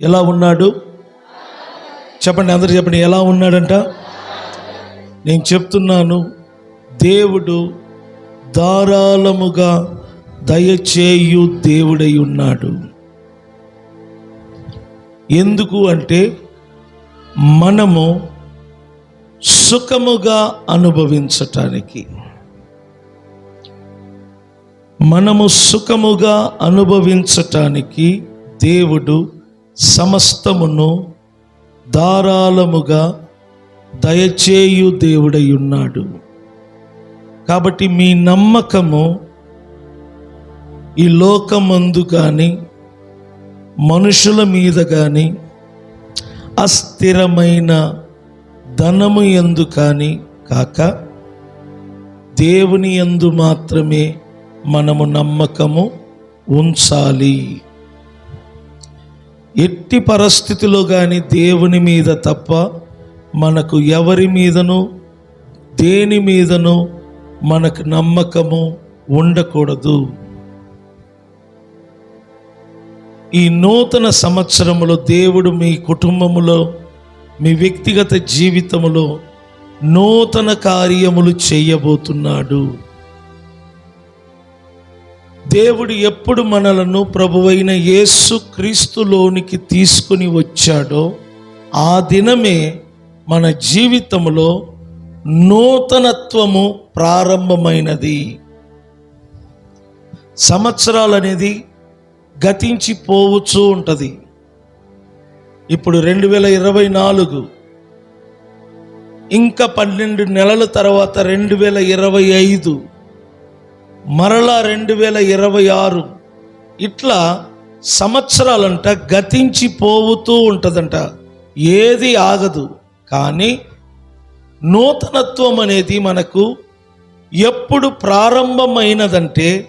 ఎలా ఉన్నాడు? చెప్పండి అందరు చెప్పండి ఎలా ఉన్నాడంట? నేను చెప్తున్నాను దేవుడు ధారాళముగా దయచేయు దేవుడై ఉన్నాడు. ఎందుకు అంటే మనము సుఖముగా అనుభవించటానికి. మనము సుఖముగా అనుభవించటానికి దేవుడు సమస్తమును ధారాళముగా దయచేయు దేవుడై ఉన్నాడు కాబట్టి మీ నమ్మకము ఈ లోకమందు కానీ మనుషుల మీద కానీ అస్థిరమైన ధనము ఎందు కానీ కాక దేవుని యందు మాత్రమే మనము నమ్మకము ఉంచాలి. ఎట్టి పరిస్థితిలో కానీ దేవుని మీద తప్ప మనకు ఎవరి మీదను దేని మీదను మనకు నమ్మకము ఉండకూడదు. ఈ నూతన సంవత్సరంలో దేవుడు మీ కుటుంబములో మీ వ్యక్తిగత జీవితములో నూతన కార్యములు చేయబోతున్నాడు. దేవుడు ఎప్పుడు మనలను ప్రభువైన యేసు క్రీస్తులోనికి తీసుకుని వచ్చాడో ఆ దినమే మన జీవితంలో నూతనత్వము ప్రారంభమైనది. సంవత్సరాలు అనేది గతించి పోవచ్చు ఉంటుంది. ఇప్పుడు రెండు వేల ఇరవై నాలుగు ఇంకా పన్నెండు నెలల తర్వాత రెండు వేల ఇరవై ఐదు మరలా రెండు వేల ఇరవై ఆరు ఇట్లా సంవత్సరాలంట గతించి పోవుతూ ఉంటుందంట. ఏది ఆగదు. కానీ నూతనత్వం అనేది మనకు ఎప్పుడు ప్రారంభమైనదంటే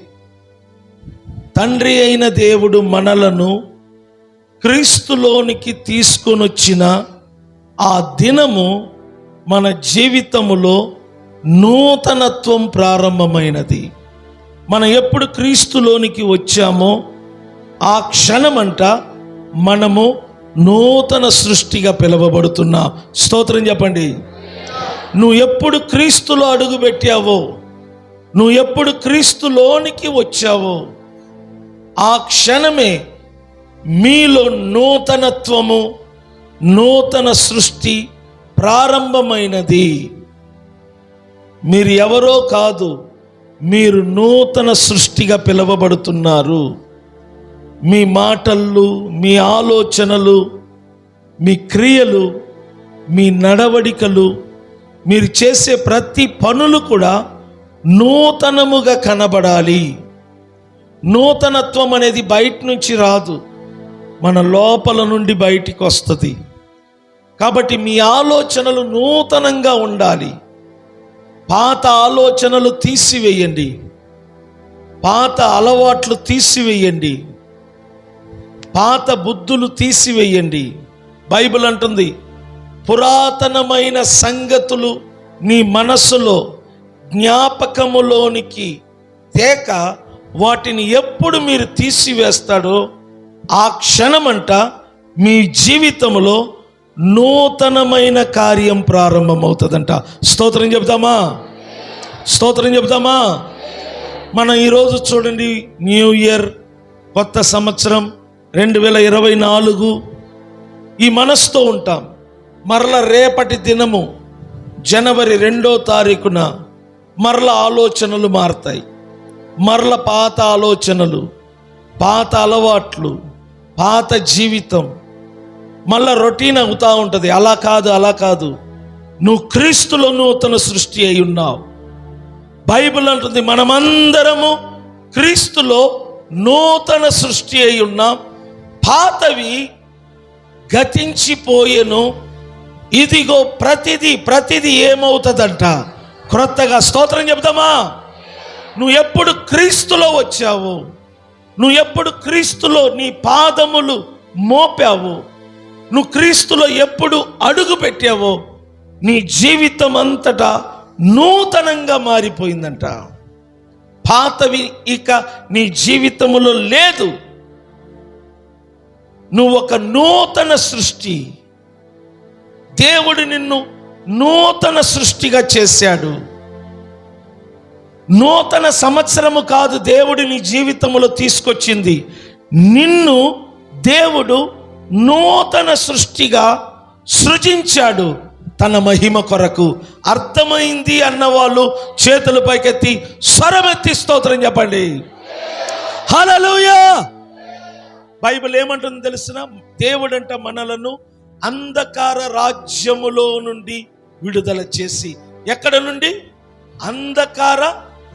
తండ్రి అయిన దేవుడు మనలను క్రీస్తులోనికి తీసుకొనొచ్చిన ఆ దినము మన జీవితములో నూతనత్వం ప్రారంభమైనది. మనం ఎప్పుడు క్రీస్తులోనికి వచ్చామో ఆ క్షణమంట మనము నూతన సృష్టిగా పిలువబడుతున్నాం. స్తోత్రం చెప్పండి. నువ్వు ఎప్పుడు క్రీస్తులో అడుగు పెట్టావో నువ్వు ఎప్పుడు క్రీస్తులోనికి వచ్చావో ఆ క్షణమే మీలో నూతనత్వము నూతన సృష్టి ప్రారంభమైనది. మీరు ఎవరో కాదు మీరు నూతన సృష్టిగా పిలువబడుతున్నారు. మీ మాటలు మీ ఆలోచనలు మీ క్రియలు మీ నడవడికలు మీరు చేసే ప్రతి పనులు కూడా నూతనముగా కనబడాలి. నూతనత్వం అనేది బయట నుంచి రాదు. మన లోపల నుండి బయటికి వస్తుంది. కాబట్టి మీ ఆలోచనలు నూతనంగా ఉండాలి. పాత ఆలోచనలు తీసివేయండి. పాత అలవాట్లు తీసివేయండి. పాత బుద్ధులు తీసివేయండి. బైబిల్ అంటుంది పురాతనమైన సంగతులు నీ మనస్సులో జ్ఞాపకములోనికి తేక వాటిని ఎప్పుడు మీరు తీసివేస్తాడో ఆ క్షణమంట మీ జీవితంలో నూతనమైన కార్యం ప్రారంభమవుతుందంట. స్తోత్రం చెప్తామా స్తోత్రం చెప్తామా మనం ఈరోజు చూడండి న్యూ ఇయర్ కొత్త సంవత్సరం రెండు వేల ఇరవై నాలుగు. ఈ మనసుతో ఉంటాం. మరల రేపటి దినము జనవరి రెండో తారీఖున మరల ఆలోచనలు మారతాయి. మరల పాత ఆలోచనలు పాత అలవాట్లు పాత జీవితం మళ్ళా రొటీన్ అవుతా ఉంటుంది. అలా కాదు అలా కాదు. నువ్వు క్రీస్తులో నూతన సృష్టి అయి ఉన్నావు. బైబిల్ అంటుంది మనమందరము క్రీస్తులో నూతన సృష్టి అయి ఉన్నాం. పాతవి గతించిపోయెను. ఇదిగో ప్రతిదీ ప్రతిదీ ఏమవుతుందంట? క్రొత్తగా స్తోత్రం చెప్తామా నువ్వు ఎప్పుడు క్రీస్తులో వచ్చావు? నువ్వు ఎప్పుడు క్రీస్తులో నీ పాదములు మోపావు? నువ్వు క్రీస్తులో ఎప్పుడు అడుగు పెట్టావో నీ జీవితం అంతటా నూతనంగా మారిపోయిందంట. పాతవి ఇక నీ జీవితములో లేదు. నువ్వు ఒక నూతన సృష్టి. దేవుడు నిన్ను నూతన సృష్టిగా చేశాడు. నూతన సంవత్సరము కాదు దేవుడు నీ జీవితంలో తీసుకొచ్చింది. నిన్ను దేవుడు నూతన సృష్టిగా సృజించాడు తన మహిమ కొరకు. అర్థమైంది అన్న వాళ్ళు చేతులు పైకెత్తి స్వరమెత్తి స్తోత్రం చెప్పండి. హలలుయా బైబిల్ ఏమంటుంది తెలిసిన? దేవుడంట మనలను అంధకార రాజ్యములో నుండి విడుదల చేసి ఎక్కడ నుండి? అంధకార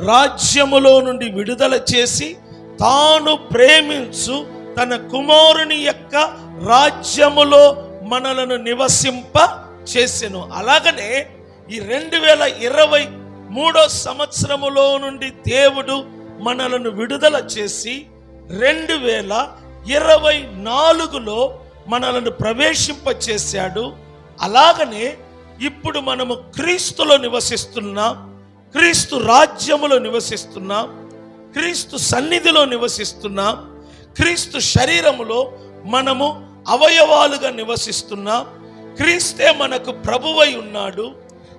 రాజ్యములో నుండి విడుదల చేసి తాను ప్రేమించు తన కుమారుని యొక్క రాజ్యములో మనలను నివసింప చేసెను. అలాగనే ఈ రెండు వేల ఇరవై మూడో సంవత్సరములో నుండి దేవుడు మనలను విడుదల చేసి రెండు వేల ఇరవై నాలుగులో మనలను ప్రవేశింపచేశాడు అలాగనే ఇప్పుడు మనము క్రీస్తులో నివసిస్తున్నాం క్రీస్తు రాజ్యములో నివసిస్తున్నాం క్రీస్తు సన్నిధిలో నివసిస్తున్నాం క్రీస్తు శరీరములో మనము అవయవాలుగా నివసిస్తున్నాం క్రీస్తే మనకు ప్రభువై ఉన్నాడు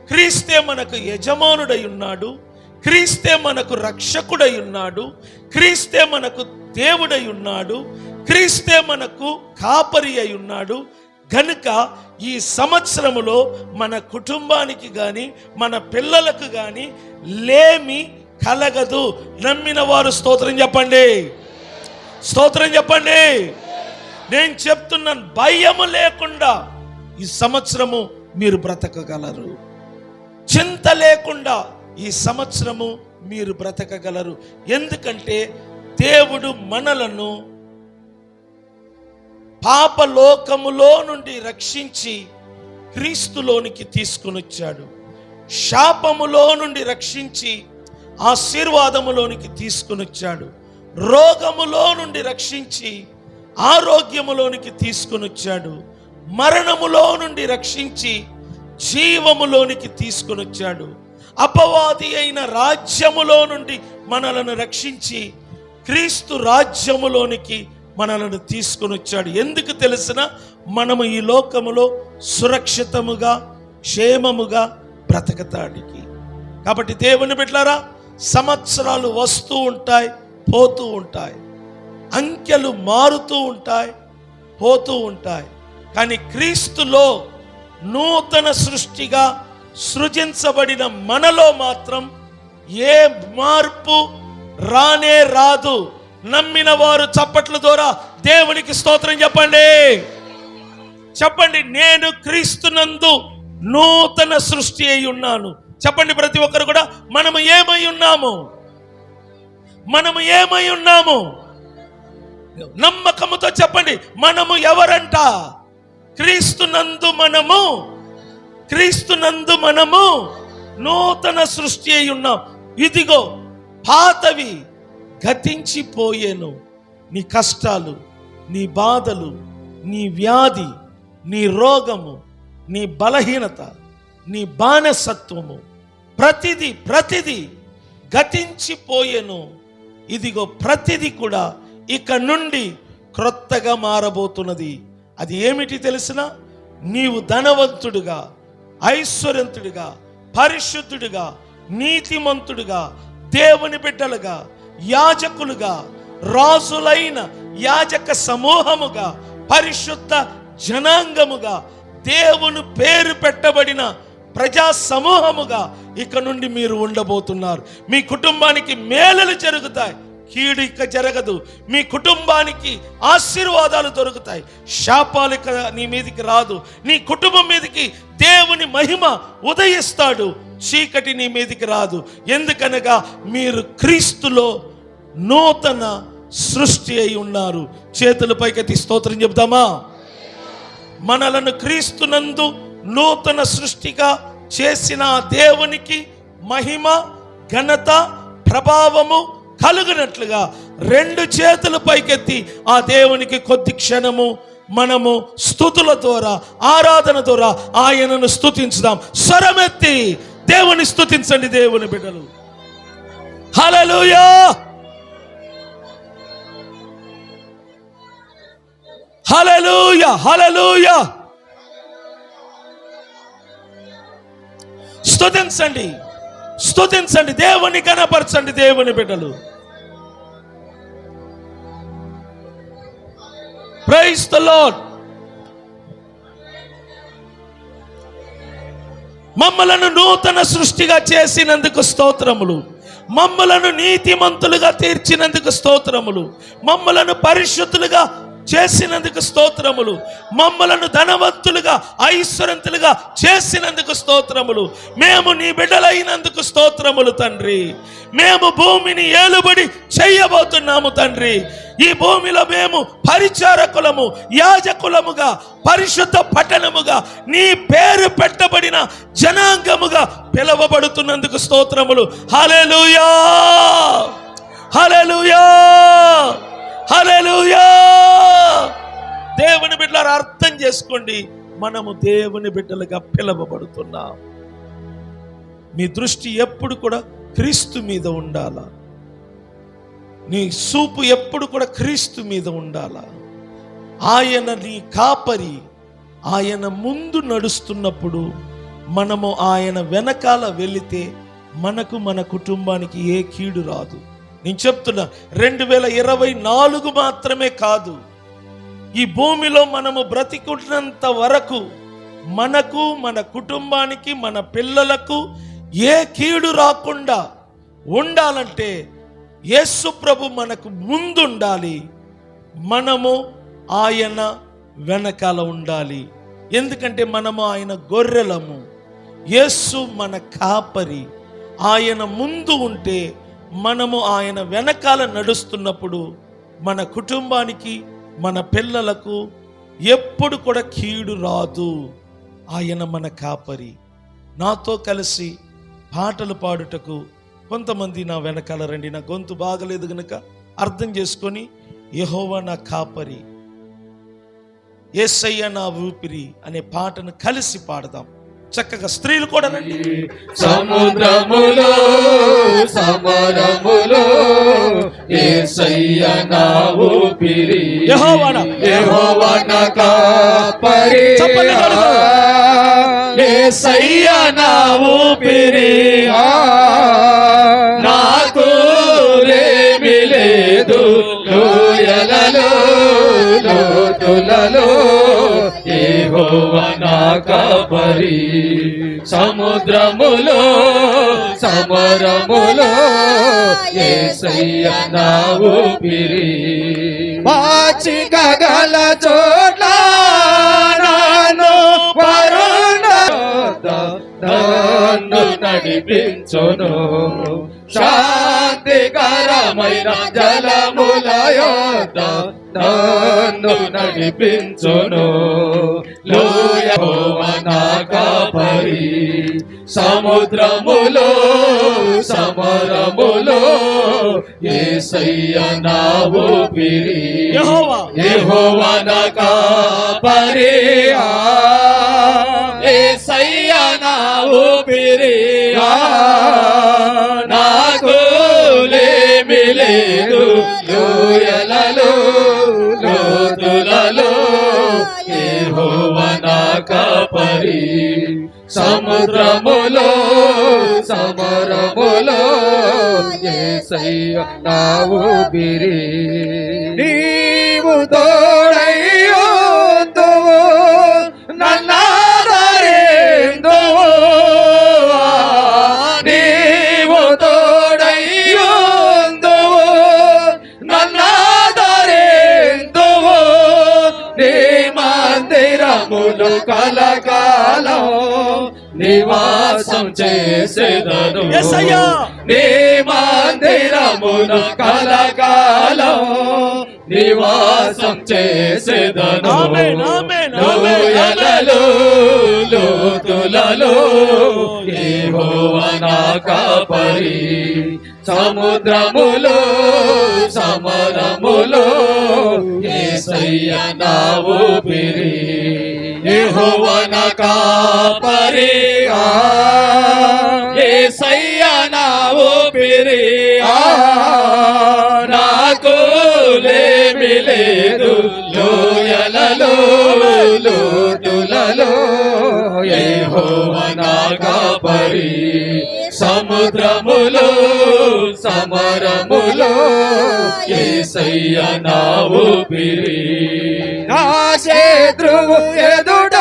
క్రీస్తే మనకు యజమానుడై ఉన్నాడు క్రీస్తే మనకు రక్షకుడై ఉన్నాడు క్రీస్తే మనకు దేవుడై ఉన్నాడు క్రీస్తే మనకు కాపరి అయి ఉన్నాడు. గనుక ఈ సంవత్సరములో మన కుటుంబానికి కానీ మన పిల్లలకు కానీ లేమి కలగదు. నమ్మిన వారు స్తోత్రం చెప్పండి. స్తోత్రం చెప్పండి. నేను చెప్తున్నాను భయము లేకుండా ఈ సంవత్సరము మీరు బ్రతకగలరు. చింత లేకుండా ఈ సంవత్సరము మీరు బ్రతకగలరు. ఎందుకంటే దేవుడు మనలను పాపలోకములో నుండి రక్షించి క్రీస్తులోనికి తీసుకుని వచ్చాడు శాపములో నుండి రక్షించి ఆశీర్వాదములోనికి తీసుకుని వచ్చాడు రోగములో నుండి రక్షించి ఆరోగ్యములోనికి తీసుకొని వచ్చాడు మరణములో నుండి రక్షించి జీవములోనికి తీసుకుని వచ్చాడు అపవాది అయిన రాజ్యములో నుండి మనలను రక్షించి క్రీస్తు రాజ్యములోనికి మనలను తీసుకొని వచ్చాడు ఎందుకు తెలిసిన? మనము ఈ లోకములో సురక్షితముగా క్షేమముగా బ్రతకతాడికి కాబట్టి దేవుని బిడ్డారా సంవత్సరాలు వస్తూ ఉంటాయి. పోతూ ఉంటాయి. అంకెలు మారుతూ ఉంటాయి పోతూ ఉంటాయి. కానీ క్రీస్తులో నూతన సృష్టిగా సృజించబడిన మనలో మాత్రం ఏ మార్పు రానే రాదు. నమ్మిన వారు చప్పట్ల ద్వారా దేవునికి స్తోత్రం చెప్పండి. చెప్పండి నేను క్రీస్తునందు నూతన సృష్టి అయి ఉన్నాను. చెప్పండి ప్రతి ఒక్కరు కూడా మనము ఏమై ఉన్నాము? మనము ఏమై ఉన్నాము? నమ్మకముతో చెప్పండి మనము ఎవరంట? క్రీస్తునందు మనము క్రీస్తునందు మనము నూతన సృష్టి అయి ఉన్నాం. ఇదిగో పాతవి గతించిపోయేను. నీ కష్టాలు నీ బాధలు నీ వ్యాధి నీ రోగము నీ బలహీనత నీ బానిసత్వము ప్రతిది ప్రతిది గతించిపోయేను. ఇదిగో ప్రతిది కూడా ఇక నుండి క్రొత్తగా మారబోతున్నది. అది ఏమిటి తెలిసిన? నీవు ధనవంతుడుగా ఐశ్వర్యంతుడిగా పరిశుద్ధుడిగా నీతిమంతుడుగా దేవుని బిడ్డలుగా యాజకులుగా రాజులైన యాజక సమూహముగా పరిశుద్ధ జనాంగముగా దేవుని పేరు పెట్టబడిన ప్రజా సమూహముగా ఇక నుండి మీరు ఉండబోతున్నారు. మీ కుటుంబానికి మేలలు జరుగుతాయి. కీడు ఇక జరగదు. మీ కుటుంబానికి ఆశీర్వాదాలు దొరుకుతాయి. శాపాలు ఇక నీ మీదికి రాదు. నీ కుటుంబం మీదకి దేవుని మహిమ ఉదయిస్తాడు. చీకటి నీ మీదికి రాదు. ఎందుకనగా మీరు క్రీస్తులో నూతన సృష్టి అయి ఉన్నారు. చేతుల పైకెత్తి స్తోత్రం చెబుదామా? మనలను క్రీస్తునందు నూతన సృష్టిగా చేసిన దేవునికి మహిమ ఘనత ప్రభావము కలుగునట్లుగా రెండు చేతులు పైకెత్తి ఆ దేవునికి కొద్ది క్షణము మనము స్థుతుల ద్వారా ఆరాధన ద్వారా ఆయనను స్థుతించుదాం. స్వరమెత్తి దేవుని స్థుతించండి దేవుని బిడ్డలు. హలలుయా హలలుయ హలలుయా స్తుతించండి. స్తుతించండి. దేవుని కనపరచండి. దేవుని బిడ్డలు. ప్రైజ్ ద లాడ్ మమ్మలను నూతన సృష్టిగా చేసినందుకు స్తోత్రములు. మమ్మలను నీతిమంతులుగా తీర్చినందుకు స్తోత్రములు. మమ్మలను పరిశుద్ధులుగా చేసినందుకు స్తోత్రములు. మమ్మలను ధనవంతులుగా ఐశ్వరంతులుగా చేసినందుకు స్తోత్రములు. మేము నీ బిడ్డలైనందుకు స్తోత్రములు తండ్రి. మేము భూమిని ఏలుబడి చెయ్యబోతున్నాము తండ్రి. ఈ భూమిలో మేము పరిచారకులము యాజకులముగా పరిశుద్ధ పట్టణముగా నీ పేరు పెట్టబడిన జనాంగముగా పిలవబడుతున్నందుకు స్తోత్రములు. హల్లెలూయా! హల్లెలూయా! దేవుని అర్థం చేసుకోండి మనము దేవుని బిడ్డలుగా పిలవబడుతున్నాం. మీ దృష్టి ఎప్పుడు కూడా క్రీస్తు మీద ఉండాల? నీ సూపు ఎప్పుడు కూడా క్రీస్తు మీద ఉండాల? ఆయన నీ కాపరి ఆయన ముందు నడుస్తున్నప్పుడు మనము ఆయన వెనకాల వెళితే మనకు మన కుటుంబానికి ఏ కీడు రాదు. నేను చెప్తున్నా రెండు వేల ఇరవై నాలుగు మాత్రమే కాదు. ఈ భూమిలో మనము బ్రతికున్నంత వరకు మనకు మన కుటుంబానికి మన పిల్లలకు ఏ కీడు రాకుండా ఉండాలంటే యేసు ప్రభు మనకు ముందుండాలి. మనము ఆయన వెనకాల ఉండాలి. ఎందుకంటే మనము ఆయన గొర్రెలము. యేసు మన కాపరి. ఆయన ముందు ఉంటే మనము ఆయన వెనకాల నడుస్తున్నప్పుడు మన కుటుంబానికి మన పిల్లలకు ఎప్పుడు కూడా కీడు రాదు. ఆయన మన కాపరి. నాతో కలిసి పాటలు పాడుటకు కొంతమంది నా వెనకాల రండి. నా గొంతు బాగలేదు గనుక అర్థం చేసుకొని యహోవా నా కాపరి ఏసయ్య నా ఊపిరి అనే పాటను కలిసి పాడదాం. చక్కగా స్త్రీలు కూడా రండి. సముద్రములో సమరములో ఏసయ్య నా ఊపిరి యెహోవా నా యెహోవా నా కాపరి. చప్పట్లు కొడదాం. ఏసయ్య యెహోవా నా కాపరి సముద్రములో సమరములో ఏసయ్య పిరి. ఊపిరి మాచి గగల చోట్ల నాను వరుణ నన్ను నడిపించును. శాంతికరమైన జలముల యొద్ద నన్ను నడిపించును. లోయన కాపరి సముద్రములో సమరములో ఏసయ్య నా ఊపిరి యెహోవా. యెహోవా నా కాపరి ఆ, పరి. సముద్రములో సమరములో యేసయ్య నా ఊపిరి నీవు తోడయ్యోందువు నివాసం చేసేదను. నీ మందిరమును కలకాలం నివాసం చేసేదను. లోయలలో లోతులలో యెహోవా నా కాపరి. సముద్రములో సమరములో యేసయ్య నా ఊపిరి. యెహోవా యహోవన కాపరియా ఏసయ్య నా ఊపిరియా నాకు లేమి లేదు. లోయలలో లోటులలో యహోవన కాపరియా సముద్రములో సమరములు ఏసయ్య నావు పిరి. నా శత్రువు ఎదుట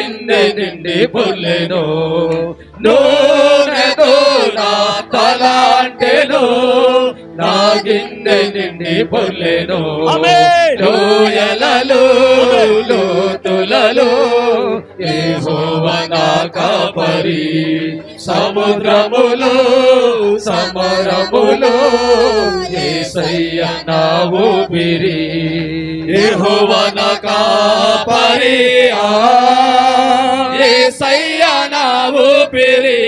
నా గిన్నె నిండి పుల్లెను. నూనెతో నా తలాంటెను. నా గిన్నె నిండి పుల్లెను. లోయలలో లోతులలో యెహోవ నా కాపరి సముద్రములో సమరములో యేసయ్య నా ఊపిరి. యెహోవ నా కాపరి ఆ. యేసయ్య నా ఊపిరి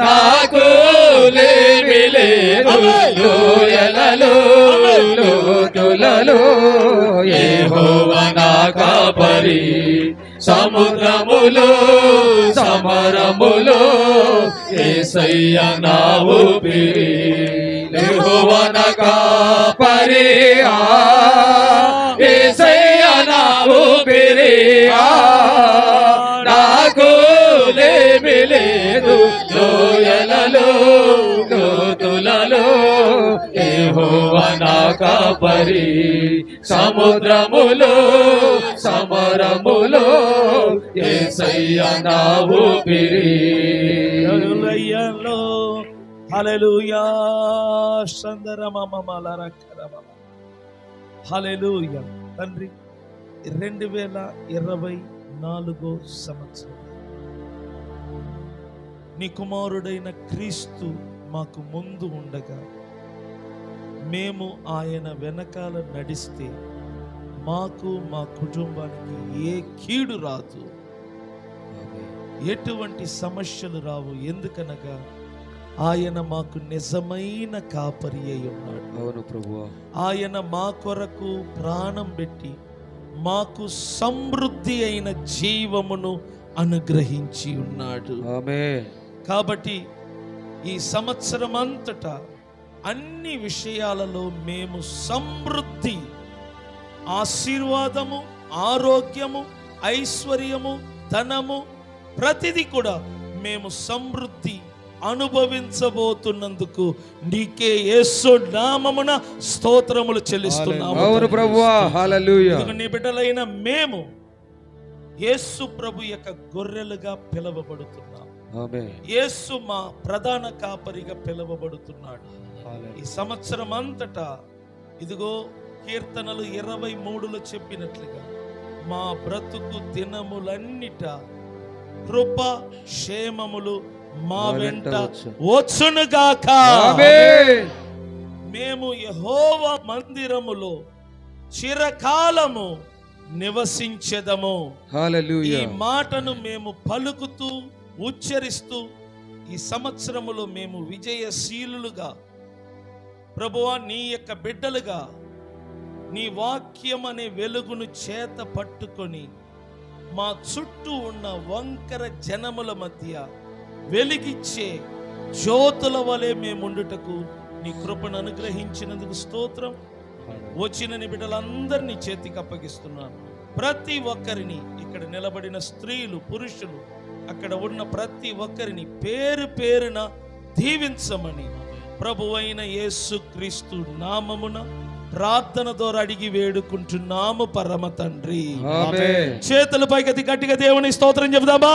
నాకు లేమి లేదు లోయలలో లోతులలో. యెహోవ నా కాపరి. సముద్రములు సమరములు ఏసయ్య నా ఊపిరి యెహోవ నా కాపరి ఆ ఏసయ్య నా ఊపిరి నాకు లేమిలేదు లోయలలో లోతులలో యెహోవ నా కాపరి సముద్రములో సమరములో యేసయ్య నా ఊపిరి హల్లెలూయాలో హల్లెలూయా తండ్రి రెండు వేల ఇరవై నాలుగో సంవత్సరం. నీ కుమారుడైన క్రీస్తు మాకు ముందు ఉండగా మేము ఆయన వెనకాల నడిస్తే మాకు మా కుటుంబానికి ఏ కీడు రాదు. ఎటువంటి సమస్యలు రావు. ఎందుకనగా ఆయన మాకు నిజమైన కాపరి అయి ఉన్నాడు. అవును ప్రభువా. ఆయన మా కొరకు ప్రాణం పెట్టి మాకు సమృద్ధి అయిన జీవమును అనుగ్రహించి ఉన్నాడు. ఆమె కాబట్టి ఈ సంవత్సరం అంతటా అన్ని విషయాలలో మేము సమృద్ధి ఆశీర్వాదము ఆరోగ్యము ఐశ్వర్యము ధనము ప్రతిదీ కూడా మేము సమృద్ధి అనుభవించబోతున్నందుకు నీకే యేసు నామమున స్తోత్రములు చెల్లిస్తున్నాము అవును ప్రభువా హల్లెలూయా. ఇదిగో నీ బిడ్డలైన మేము యేసు ప్రభు యొక్క గొర్రెలుగా పిలువబడుతున్నాం. యేసు మా ప్రధాన కాపరిగా పిలువబడుతున్నాడు. ఈ సంవత్సరం అంతటా ఇదిగో కీర్తనలు ఇరవై మూడులో చెప్పినట్లుగా మా బ్రతుకు దినములన్నిట కృప క్షేమములు మా వెంట వెంట వచ్చు. వచ్చునుగాక. ఆమేన్. మేము యహోవ మందిరములో చిరకాలము నివసించెదము. ఈ మాటను మేము పలుకుతూ ఉచ్చరిస్తూ ఈ సంవత్సరములో మేము విజయశీలులుగా ప్రభువా నీ యొక్క బిడ్డలుగా నీ వాక్యం అనే వెలుగును చేత పట్టుకొని మా చుట్టూ ఉన్న వంకర జనముల మధ్య వెలిగిచ్చే జ్యోతుల వలె మేముండుటకు నీ కృపను అనుగ్రహించినందుకు స్తోత్రం. వచ్చిన నీ బిడ్డలందరినీ చేతికి అప్పగిస్తున్నాను. ప్రతి ఒక్కరిని ఇక్కడ నిలబడిన స్త్రీలు పురుషులు అక్కడ ఉన్న ప్రతి ఒక్కరిని పేరు పేరున దీవించమని. ప్రభువైన యేసుక్రీస్తు నామమున ప్రార్థన ద్వారా అడిగి వేడుకుంటున్నాము పరమ తండ్రి. చేతుల పైకి గట్టిగా దేవుని స్తోత్రం చెబుదామా?